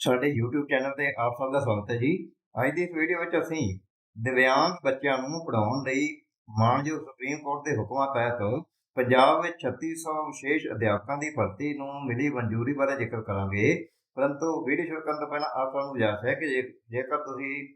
ਸਾਡੇ YouTube channel ਤੇ ਆਪ ਸਭ ਦਾ ਸਵਾਗਤ ਹੈ ਜੀ। ਅੱਜ ਦੀ ਇਸ ਵੀਡੀਓ ਵਿੱਚ ਅਸੀਂ ਦਿਵਿਆਂਗ ਬੱਚਿਆਂ ਨੂੰ ਪੜ੍ਹਾਉਣ ਲਈ ਮਾਨਯੋਗ ਸੁਪਰੀਮ ਕੋਰਟ ਦੇ ਹੁਕਮਾਂ ਤਹਿਤ ਪੰਜਾਬ ਵਿੱਚ 3600 ਵਿਸ਼ੇਸ਼ ਅਧਿਆਪਕਾਂ ਦੀ ਭਰਤੀ ਨੂੰ ਮਿਲੀ ਮਨਜ਼ੂਰੀ ਬਾਰੇ ਜ਼ਿਕਰ ਕਰਾਂਗੇ। ਪਰੰਤੂ ਵੀਡੀਓ ਸ਼ੁਰੂ ਕਰਨ ਤੋਂ ਪਹਿਲਾਂ ਆਪ ਨੂੰ ਗੁਜ਼ਾਰਿਸ਼ ਹੈ ਕਿ ਜੇ- ਜੇਕਰ ਤੁਸੀਂ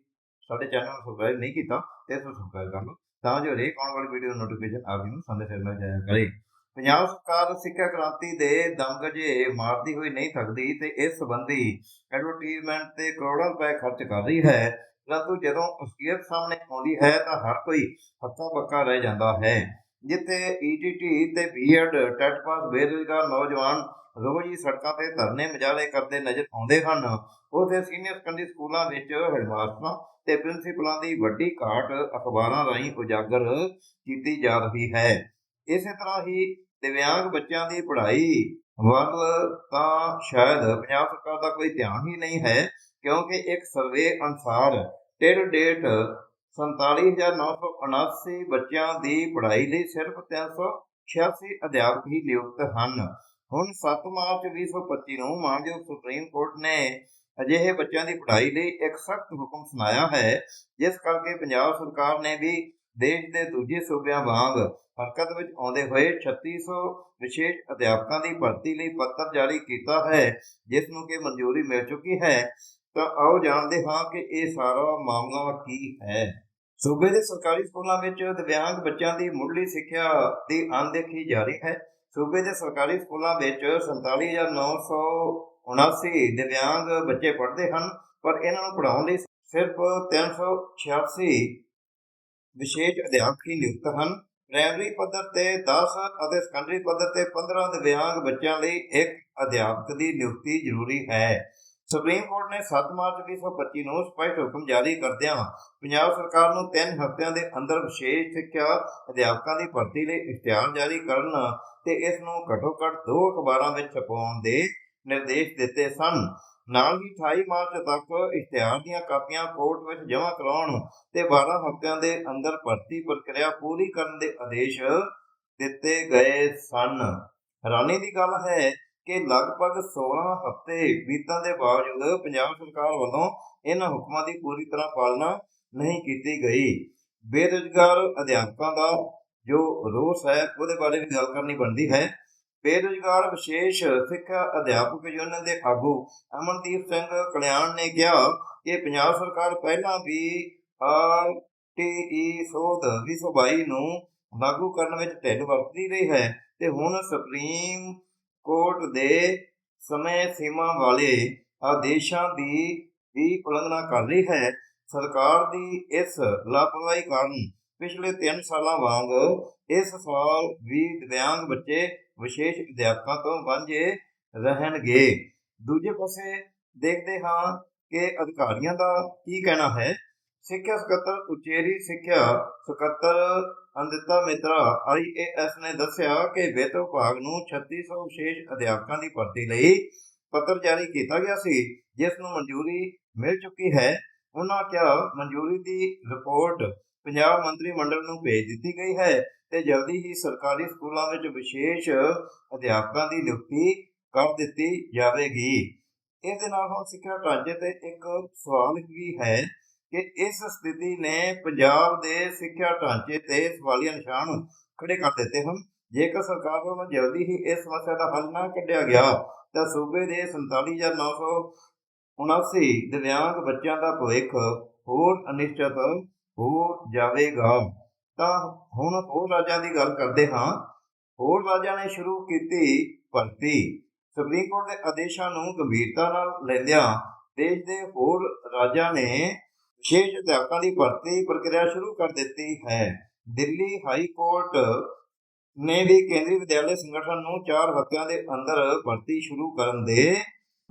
ਸਾਡੇ ਚੈਨਲ ਨੂੰ ਸਬਸਕ੍ਰਾਈਬ ਨਹੀਂ ਕੀਤਾ ਤੇ ਇਸ ਨੂੰ ਸਬਸਕ੍ਰਾਈਬ ਕਰ ਲਓ। ਤਾਂ ਜੋ ਹਰੇਕ ਆਉਣ ਵਾਲੀ ਵੀਡੀਓ ਦੀ ਨੋਟੀਫਿਕੇਸ਼ਨ ਆਪ ਜੀ ਨੂੰ ਸਮੇਂ ਸਿਰ ਮਿਲ ਜਾਇਆ ਕਰੇ। ਪੰਜਾਬ ਸਰਕਾਰ ਸਿੱਖਿਆ ਕ੍ਰਾਂਤੀ ਦੇ ਦਮਗਜੇ ਮਾਰਦੀ ਹੋਈ ਨਹੀਂ ਥੱਕਦੀ ਤੇ ਇਸ ਸੰਬੰਧੀ ਐਡਵਰਟਾਈਜ਼ਮੈਂਟ ਤੇ ਕਰੋੜਾਂ ਰੁਪਏ ਖਰਚ ਕਰ ਰਹੀ ਹੈ। ਪਰੰਤੂ ਜਦੋਂ ਅਸਲੀਅਤ ਸਾਹਮਣੇ ਆਉਂਦੀ ਹੈ ਤਾਂ ਹਰ ਕੋਈ ਹੱਕਾ ਬੱਕਾ ਰਹਿ ਜਾਂਦਾ ਹੈ। ਜਿੱਥੇ ਈਟੀਟੀ ਤੇ ਬੀਐਡ ਟੈਟ ਪਾਸ ਬੇਰੁਜ਼ਗਾਰ ਨੌਜਵਾਨ ਰੋਜ਼ ਹੀ ਸੜਕਾਂ ਤੇ ਧਰਨੇ ਮਜਾਲੇ ਕਰਦੇ ਨਜ਼ਰ ਆਉਂਦੇ ਹਨ। ਉਥੇ ਸੀਨੀਅਰ ਸੈਕੰਡਰੀ ਸਕੂਲਾਂ ਵਿੱਚ ਹੈਡਮਾਸਟਰਾਂ ਤੇ ਪ੍ਰਿੰਸੀਪਲਾਂ ਦੀ ਵੱਡੀ ਘਾਟ ਅਖਬਾਰਾਂ ਰਾਹੀਂ ਉਜਾਗਰ ਕੀਤੀ ਜਾ ਰਹੀ ਹੈ। ਇਸੇ ਤਰ੍ਹਾਂ ਹੀ ਦਿਵਿਆਂਗ ਬੱਚਿਆਂ ਦੀ ਪੜ੍ਹਾਈ ਵੱਲ ਤਾਂ ਸ਼ਾਇਦ ਪੰਜਾਬ ਸਰਕਾਰ ਦਾ ਕੋਈ ਧਿਆਨ ਹੀ ਨਹੀਂ ਹੈ, ਕਿਉਂਕਿ ਇੱਕ ਸਰਵੇ ਅਨੁਸਾਰ ਟਿਲ ਡੇਟ 47979 ਬੱਚਿਆਂ ਦੀ ਪੜ੍ਹਾਈ ਲਈ ਸਿਰਫ 386 ਅਧਿਆਪਕ ਹੀ ਨਿਯੁਕਤ ਹਨ। ਹੁਣ 7 ਮਾਰਚ 2025 ਨੂੰ ਮਾਨਯੋਗ ਸੁਪਰੀਮ ਕੋਰਟ ਨੇ ਅਜਿਹੇ ਬੱਚਿਆਂ ਦੀ ਪੜ੍ਹਾਈ ਲਈ ਇੱਕ ਸਖਤ ਹੁਕਮ ਸੁਣਾਇਆ ਹੈ, ਜਿਸ ਕਰਕੇ ਪੰਜਾਬ ਸਰਕਾਰ ਨੇ ਵੀ ਦੇਸ਼ ਦੇ ਦੂਜੇ ਸੂਬਿਆਂ ਵਾਂਗ ਹਰਕਤ ਵਿੱਚ ਆਉਂਦੇ ਹੋਏ 3600 ਵਿਸ਼ੇਸ਼ ਅਧਿਆਪਕਾਂ ਦੀ ਭਰਤੀ ਲਈ ਪੱਤਰ ਜਾਰੀ ਕੀਤਾ ਹੈ, ਜਿਸ ਨੂੰ ਕਿ ਮਨਜ਼ੂਰੀ ਮਿਲ ਚੁੱਕੀ ਹੈ। ਤਾਂ ਆਓ ਜਾਣਦੇ ਹਾਂ ਕਿ ਇਹ ਸਾਰਾ ਮਾਮਲਾ ਕੀ ਹੈ। ਸੂਬੇ ਦੇ ਸਰਕਾਰੀ ਸਕੂਲਾਂ ਵਿੱਚ ਦਿਵਿਆਂਗ ਬੱਚਿਆਂ ਦੀ ਮੁੱਢਲੀ ਸਿੱਖਿਆ ਦੀ ਅਣਦੇਖੀ ਜਾਰੀ ਹੈ। ਸੂਬੇ ਦੇ ਸਰਕਾਰੀ ਸਕੂਲਾਂ ਵਿੱਚ 47979 ਦਿਵਿਆਂਗ ਬੱਚੇ ਪੜ੍ਹਦੇ ਹਨ, ਪਰ ਇਹਨਾਂ ਨੂੰ ਪੜ੍ਹਾਉਣ ਲਈ ਸਿਰਫ 386 ਵਿਸ਼ੇਸ਼ ਅਧਿਆਪਕ ਹੀ ਨਿਯੁਕਤ ਹਨ। ਪ੍ਰਾਇਮਰੀ ਪੱਧਰ ਤੇ 10 ਅਤੇ ਸੈਕੰਡਰੀ ਪੱਧਰ ਤੇ 15 ਦਿਵਿਆਂਗ ਬੱਚਿਆਂ ਲਈ ਇੱਕ ਅਧਿਆਪਕ ਦੀ ਨਿਯੁਕਤੀ ਜ਼ਰੂਰੀ ਹੈ। ਸੁਪਰੀਮ ਕੋਰਟ ਨੇ 7 ਮਾਰਚ 2025 ਨੂੰ ਸਪਸ਼ਟ ਹੁਕਮ ਜਾਰੀ ਕਰਦਿਆਂ ਪੰਜਾਬ ਸਰਕਾਰ ਨੂੰ 3 ਹਫ਼ਤਿਆਂ ਦੇ ਅੰਦਰ ਵਿਸ਼ੇਸ਼ ਸਿੱਖਿਆ ਅਧਿਆਪਕਾਂ ਦੀ ਭਰਤੀ ਲਈ ਇਖਤਿਆਰ ਜਾਰੀ ਕਰਨ ਤੇ ਇਸ ਨੂੰ ਘੱਟੋ-ਘੱਟ ਦੋ ਅਖਬਾਰਾਂ ਵਿੱਚ ਛਪਾਉਣ ਦੇ ਨਿਰਦੇਸ਼ ਦਿੱਤੇ ਸਨ। ਨਾਲ ਹੀ 28 ਮਾਰਚ ਤੱਕ ਇਸ਼ਤਿਹਾਰ ਦੀਆਂ ਕਾਪੀਆਂ ਕੋਰਟ ਵਿੱਚ ਜਮ੍ਹਾਂ ਕਰਾਉਣ ਤੇ 12 ਹਫ਼ਤਿਆਂ ਦੇ ਅੰਦਰ ਭਰਤੀ ਪ੍ਰਕਿਰਿਆ ਪੂਰੀ ਕਰਨ ਦੇ ਆਦੇਸ਼ ਦਿੱਤੇ ਗਏ ਸਨ। ਹੈਰਾਨੀ ਦੀ ਗੱਲ ਹੈ ਕਿ ਲਗਭਗ 16 ਹਫ਼ਤੇ ਬੀਤਣ ਦੇ ਬਾਵਜੂਦ ਪੰਜਾਬ ਸਰਕਾਰ ਵੱਲੋਂ ਇਹਨਾਂ ਹੁਕਮਾਂ ਦੀ ਪੂਰੀ ਤਰ੍ਹਾਂ ਪਾਲਣਾ ਨਹੀਂ ਕੀਤੀ ਗਈ। ਬੇਰੁਜ਼ਗਾਰ ਅਧਿਆਪਕਾਂ ਦਾ ਜੋ ਰੋਸ ਹੈ, ਉਹਦੇ ਬਾਰੇ ਵੀ ਗੱਲ ਕਰਨੀ ਬਣਦੀ ਹੈ। ਬੇਰੁਜ਼ਗਾਰ ਵਿਸ਼ੇਸ਼ ਸਿੱਖਿਆ ਅਧਿਆਪਕ ਯੂਨੀਅਨ ਦੇ ਆਗੂ ਅਮਨਦੀਪ ਸਿੰਘ ਕਲਿਆਣ ਨੇ ਕਿਹਾ ਕਿ ਪੰਜਾਬ ਸਰਕਾਰ ਪਹਿਲਾਂ ਵੀ ਆਰ ਆਰਟੀਈ ਸੋਧ 2022 ਨੂੰ ਲਾਗੂ ਕਰਨ ਵਿੱਚ ਢਿੱਲ ਵਰਤਦੀ ਰਹੀ ਹੈ ਤੇ ਹੁਣ ਸੁਪਰੀਮ ਕੋਰਟ ਦੇ ਸਮੇਂ ਸੀਮਾ ਵਾਲੇ ਆਦੇਸ਼ਾਂ ਦੀ ਵੀ ਉਲੰਘਣਾ ਕਰ ਰਹੀ ਹੈ। ਸਰਕਾਰ ਦੀ ਇਸ ਲਾਪਰਵਾਹੀ ਕਾਰਨ ਪਿਛਲੇ 3 ਸਾਲਾਂ ਵਾਂਗ ਇਸ ਸਾਲ ਵੀ ਦਿਵਿਆਂਗ ਬੱਚੇ ਵਿਸ਼ੇਸ਼ ਅਧਿਆਪਕਾਂ ਤੋਂ ਵਾਂਝੇ ਰਹਿਣਗੇ। ਦੂਜੇ ਪਾਸੇ ਦੇਖਦੇ ਹਾਂ ਕਿ ਅਧਿਕਾਰੀਆਂ ਦਾ ਕੀ ਕਹਿਣਾ ਹੈ। ਸਿੱਖਿਆ ਸਕੱਤਰ ਉਚੇਰੀ ਸਿੱਖਿਆ ਸਕੱਤਰ ਅੰਦਿਤਾ ਮਿਤਰਾ ਆਈਏਐਸ ਨੇ ਦੱਸਿਆ ਕਿ ਵਿੱਤ ਵਿਭਾਗ ਨੂੰ 3600 ਵਿਸ਼ੇਸ਼ ਅਧਿਆਪਕਾਂ ਦੀ ਭਰਤੀ ਲਈ ਪੱਤਰ ਜਾਰੀ ਕੀਤਾ ਗਿਆ ਸੀ, ਜਿਸ ਨੂੰ ਮਨਜ਼ੂਰੀ ਮਿਲ ਚੁੱਕੀ ਹੈ। ਉਹਨਾਂ ਕਿਹਾ, ਮਨਜ਼ੂਰੀ ਦੀ ਰਿਪੋਰਟ ਪੰਜਾਬ ਮੰਤਰੀ ਮੰਡਲ ਨੂੰ ਭੇਜ ਦਿੱਤੀ ਗਈ ਹੈ ਤੇ ਜਲਦੀ ਹੀ ਸਰਕਾਰੀ ਸਕੂਲਾਂ ਵਿੱਚ ਵਿਸ਼ੇਸ਼ ਅਧਿਆਪਕਾਂ ਦੀ ਨਿਯੁਕਤੀ ਕਰ ਦਿੱਤੀ ਜਾਵੇਗੀ। ਇਸ ਦੇ ਨਾਲ ਹੁਣ ਸਿੱਖਿਆ ਢਾਂਚੇ ਤੇ ਇੱਕ ਸਵਾਲ ਵੀ ਹੈ ਕਿ ਇਸ ਸਥਿਤੀ ਨੇ ਪੰਜਾਬ ਦੇ ਸਿੱਖਿਆ ਢਾਂਚੇ ਤੇ ਸਵਾਲੀਆ ਨਿਸ਼ਾਨ ਖੜੇ ਕਰ ਦਿੱਤੇ ਹਨ। ਜੇਕਰ ਸਰਕਾਰ ਵੱਲੋਂ ਜਲਦੀ ਹੀ ਇਸ ਸਮੱਸਿਆ ਦਾ ਹੱਲ ਨਾ ਕੱਢਿਆ ਗਿਆ, ਤਾਂ ਸੂਬੇ ਦੇ 47979 ਦਿਵਿਆਂਗ ਬੱਚਿਆਂ ਦਾ ਭਵਿੱਖ ਹੋਰ ਅਨਿਸ਼ਚਿਤ ਹੋ ਜਾਵੇਗਾ। ਤਾਂ ਹੁਣ ਹੋਰ ਰਾਜਾਂ ਦੀ ਗੱਲ ਕਰਦੇ ਹਾਂ। ਹੋਰ ਰਾਜਾਂ ਨੇ ਸ਼ੁਰੂ ਕੀਤੀ ਭਰਤੀ। ਸੁਪਰੀਮ ਕੋਰਟ ਦੇ ਆਦੇਸ਼ਾਂ ਨੂੰ ਗੰਭੀਰਤਾ ਨਾਲ ਲੈਂਦਿਆਂ ਦੇਸ਼ ਦੇ ਹੋਰ ਰਾਜਾਂ ਨੇ ਵਿਸ਼ੇਸ਼ ਅਧਿਆਪਕਾਂ ਦੀ ਭਰਤੀ ਪ੍ਰਕਿਰਿਆ ਸ਼ੁਰੂ ਕਰ ਦਿੱਤੀ ਹੈ। ਦਿੱਲੀ ਹਾਈ ਕੋਰਟ ਨੇ ਵੀ ਕੇਂਦਰੀ ਵਿਦਿਆਲੇ ਸੰਗਠਨ ਨੂੰ ਚਾਰ ਹਫ਼ਤਿਆਂ ਦੇ ਅੰਦਰ ਭਰਤੀ ਸ਼ੁਰੂ ਕਰਨ ਦੇ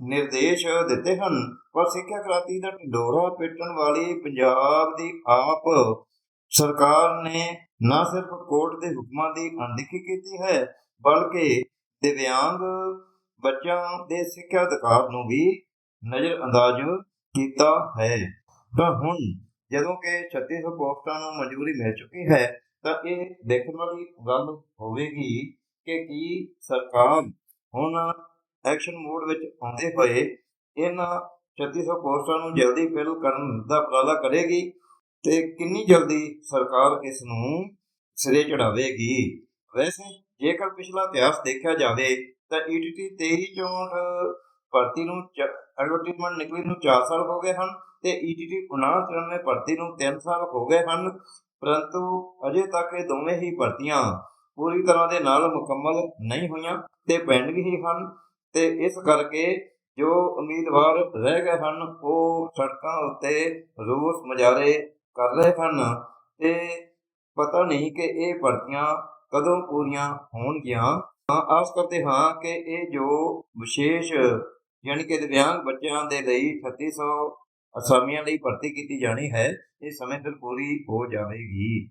ਨਿਰਦੇਸ਼ ਦਿੱਤੇ ਹਨ। ਪਰ ਸਿੱਖਿਆ ਕ੍ਰਾਂਤੀ ਦਾ ਢਿੰਡੋਰਾ ਪੇਟਣ ਵਾਲੀ ਪੰਜਾਬ ਦੀ ਆਪ ਸਰਕਾਰ ਨੇ ਨਾ ਸਿਰਫ ਕੋਰਟ ਦੇ ਹੁਕਮਾਂ ਦੀ ਅਣਦੇਖੀ ਕੀਤੀ ਹੈ, ਬਲਕਿ ਦਿਵਿਆਂਗ ਬੱਚਿਆਂ ਦੇ ਸਿੱਖਿਆ ਅਧਿਕਾਰ ਨੂੰ ਵੀ ਨਜ਼ਰ ਅੰਦਾਜ਼ ਕੀਤਾ ਹੈ। ਤਾਂ ਹੁਣ ਜਦੋਂ ਕਿ 3600 ਪੋਸਟਾਂ ਨੂੰ ਮਨਜ਼ੂਰੀ ਮਿਲ ਚੁੱਕੀ ਹੈ, ਤਾਂ ਇਹ ਦੇਖਣ ਵਾਲੀ ਗੱਲ ਹੋਵੇਗੀ ਕਿ ਕੀ ਸਰਕਾਰ ਹੁਣ ਐਕਸ਼ਨ ਮੋਡ ਵਿੱਚ ਆਉਂਦੇ ਹੋਏ ਇਹਨਾਂ 3600 ਪੋਸਟਾਂ ਨੂੰ ਜਲਦੀ ਫਿਲ ਕਰਨ ਦਾ ਉਪਰਾਲਾ ਕਰੇਗੀ ਤੇ ਕਿੰਨੀ ਜਲਦੀ ਸਰਕਾਰ ਇਸ ਨੂੰ ਸਿਰੇ ਚੜਾਵੇਗੀ। ਵੈਸੇ ਜੇਕਰ ਪਿਛਲਾ ਇਤਿਹਾਸ ਦੇਖਿਆ ਜਾਵੇ ਤਾਂ ਈਟੀਟੀ 2364 ਭਰਤੀ ਨੂੰ ਐਡਵਰਟਾਈਜ਼ਮੈਂਟ ਨਿਕਲੀ ਨੂੰ 4 ਸਾਲ ਹੋ ਗਏ ਹਨ ਤੇ ਈਟੀਟੀ 5994 ਭਰਤੀ ਨੂੰ 3 ਸਾਲ ਹੋ ਗਏ ਹਨ, ਪਰੰਤੂ ਅਜੇ ਤੱਕ ਇਹ ਦੋਵੇਂ ਹੀ ਭਰਤੀਆਂ ਪੂਰੀ ਤਰ੍ਹਾਂ ਦੇ ਨਾਲ ਮੁਕੰਮਲ ਨਹੀਂ ਹੋਈਆਂ ਤੇ ਪੈਂਡਿੰਗ ਹੀ ਹਨ। ਤੇ ਇਸ ਕਰਕੇ ਜੋ ਉਮੀਦਵਾਰ ਰਹਿ ਗਏ ਹਨ, ਉਹ ਸੜਕਾਂ ਉੱਤੇ ਰੋਸ ਮੁਜ਼ਾਹਰੇ ਕਰ ਰਹੇ ਹਨ ਤੇ ਪਤਾ ਨਹੀਂ ਕਿ ਇਹ ਭਰਤੀਆਂ ਕਦੋਂ ਪੂਰੀਆਂ ਹੋਣਗੀਆਂ। ਤਾਂ ਆਸ ਕਰਦੇ ਹਾਂ ਕਿ ਇਹ ਜੋ ਵਿਸ਼ੇਸ਼ ਯਾਨੀ ਕਿ ਦਿਵਿਆਂਗ ਬੱਚਿਆਂ ਦੇ ਲਈ 3600 ਅਸਾਮੀਆਂ ਲਈ ਭਰਤੀ ਕੀਤੀ ਜਾਣੀ ਹੈ, ਇਹ ਸਮੇਂ ਸਿਰ ਪੂਰੀ ਹੋ ਜਾਵੇਗੀ।